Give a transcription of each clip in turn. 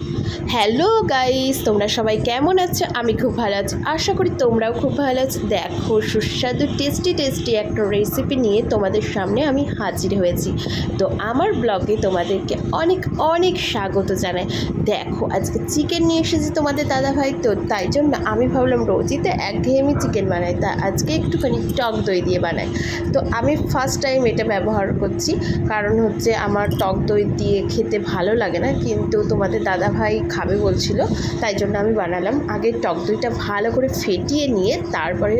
Hello guys, তোমরা সবাই কেমন আছো? আমি খুব ভালো আছি। আশা করি তোমরাও খুব ভালো আছো। দেখো, সুস্বাদু টেস্টি টেস্টি একটা রেসিপি নিয়ে তোমাদের সামনে আমি হাজির হয়েছি। তো আমার ব্লগে তোমাদেরকে অনেক অনেক স্বাগত জানাই। দেখো, আজকে চিকেন নিয়ে এসেছি তোমাদের দাদাভাই। তো তাই জন্য আমি ভাবলাম রোজই তো একঘেয়েমি চিকেন বানাই। তা আজকে একটুখানি টক দই দিয়ে বানাই। তো আমি ফার্স্ট টাইম এটা ব্যবহার করছি। কারণ হচ্ছে আমার টক দই দিয়ে খেতে ভালো লাগে না। কিন্তু তোমাদের দাদাভাই খাবে বলছিল, তাই জন্য আমি বানালাম। আগে টক দইটা ভালো করে ফেটিয়ে নিয়ে তারপরে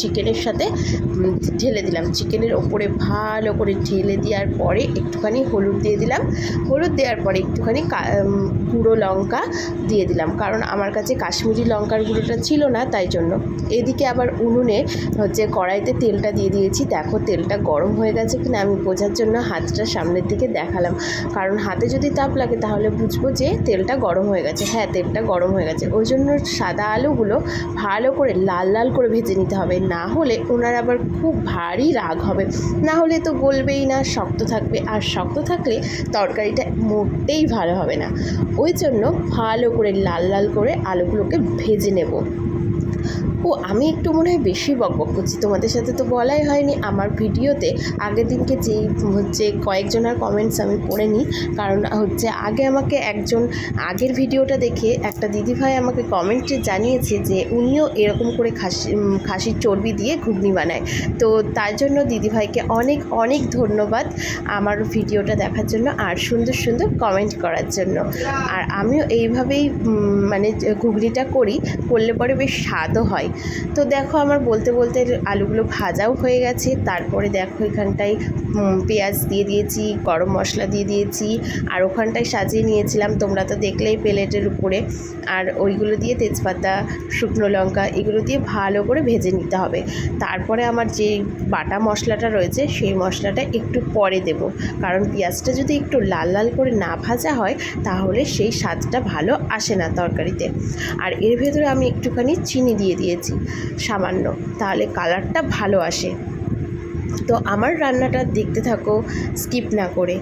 চিকেনের সাথে ঢেলে দিলাম। চিকেনের ওপরে ভালো করে ঢেলে দেওয়ার পরে একটুখানি হলুদ দিয়ে দিলাম। হলুদ দেওয়ার পরে একটুখানি গুঁড়ো লঙ্কা দিয়ে দিলাম। কারণ আমার কাছে কাশ্মীরি লঙ্কার গুঁড়োটা ছিল না, তাই জন্য। এদিকে আবার উনুনে হচ্ছে কড়াইতে তেলটা দিয়ে দিয়েছি। দেখো তেলটা গরম হয়ে গেছে কিনা, আমি বোঝার জন্য হাতটা সামনের দিকে দেখালাম। কারণ হাতে যদি তাপ লাগে তাহলে বুঝব যে তেলটা গরম হয়ে গেছে। হ্যাঁ তেলটা গরম হয়ে গেছে। ওই জন্য সাদা আলুগুলো ভালো করে লাল লাল করে ভেজে নিতে হবে। না হলে ওনার আবার খুব ভারী রাগ হবে। না হলে তো গলবেই না, শক্ত থাকবে। আর শক্ত থাকলে তরকারিটা মোটেই ভালো হবে না। ওই জন্য ভালো করে লাল লাল করে আলুগুলোকে ভেজে নেব। ও আমি একটু মনে হয় বেশি বকবক করছি। তোমাদের সাথে তো বলাই হয়নি আমার ভিডিওতে। আগের দিনকে যেই হচ্ছে কয়েকজনের কমেন্টস আমি পড়ে নিই। কারণ হচ্ছে আগে আমাকে একজন, আগের ভিডিওটা দেখে একটা দিদিভাই আমাকে কমেন্টে জানিয়েছে যে উনিও এরকম করে খাসি খাসির চর্বি দিয়ে ঘুগনি বানায়। তো তার জন্য দিদিভাইকে অনেক অনেক ধন্যবাদ আমার ভিডিওটা দেখার জন্য আর সুন্দর সুন্দর কমেন্ট করার জন্য। আর আমিও এইভাবেই মানে ঘুগনিটা করি। করলে পরে বেশ স্বাদও হয়। তো দেখো আমার বলতে বলতে আলুগুলো ভাজাও হয়ে গেছে। তারপরে দেখো এখানটায় পেঁয়াজ দিয়ে দিয়েছি, গরম মশলা দিয়ে দিয়েছি। আর ওখানটায় সাজিয়ে নিয়েছিলাম, তোমরা তো দেখলেই প্লেটের উপরে। আর ওইগুলো দিয়ে তেজপাতা, শুকনো লঙ্কা, এগুলো দিয়ে ভালো করে ভেজে নিতে হবে। তারপরে আমার যে বাটা মশলাটা রয়েছে, সেই মশলাটা একটু পরে দেব। কারণ পেঁয়াজটা যদি একটু লাল লাল করে না ভাজা হয়, তাহলে সেই স্বাদটা ভালো আসে না তরকারিতে। আর এর ভেতরে আমি একটুখানি চিনি দিয়ে দিয়েছি। সামান্য। তাহলে কালারটা ভালো আসে। তো আমার রান্নাটা দেখতে থাকো স্কিপ না করে।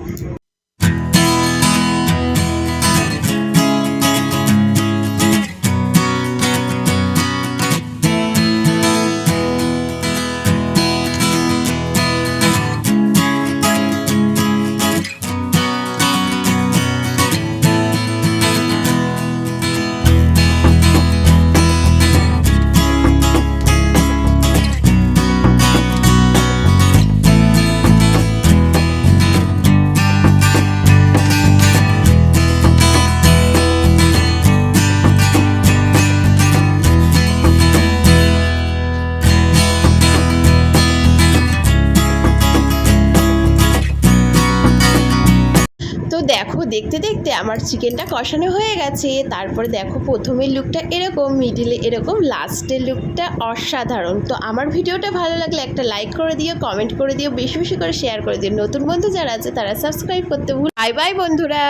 দেখতে দেখতে আমার চিকেনটা কষানো হয়ে গেছে। তারপরে দেখো প্রথমের লুকটা এরকম মিডিলে এরকম লাস্টের লুকটা অসাধারণ। তো আমার ভিডিওটা ভালো লাগলে একটা লাইক করে দিও কমেন্ট করে দিও, বেশি বেশি করে শেয়ার করে দিও। নতুন বন্ধু যারা আছে তারা সাবস্ক্রাইব করতে ভুল বাই বাই বন্ধুরা!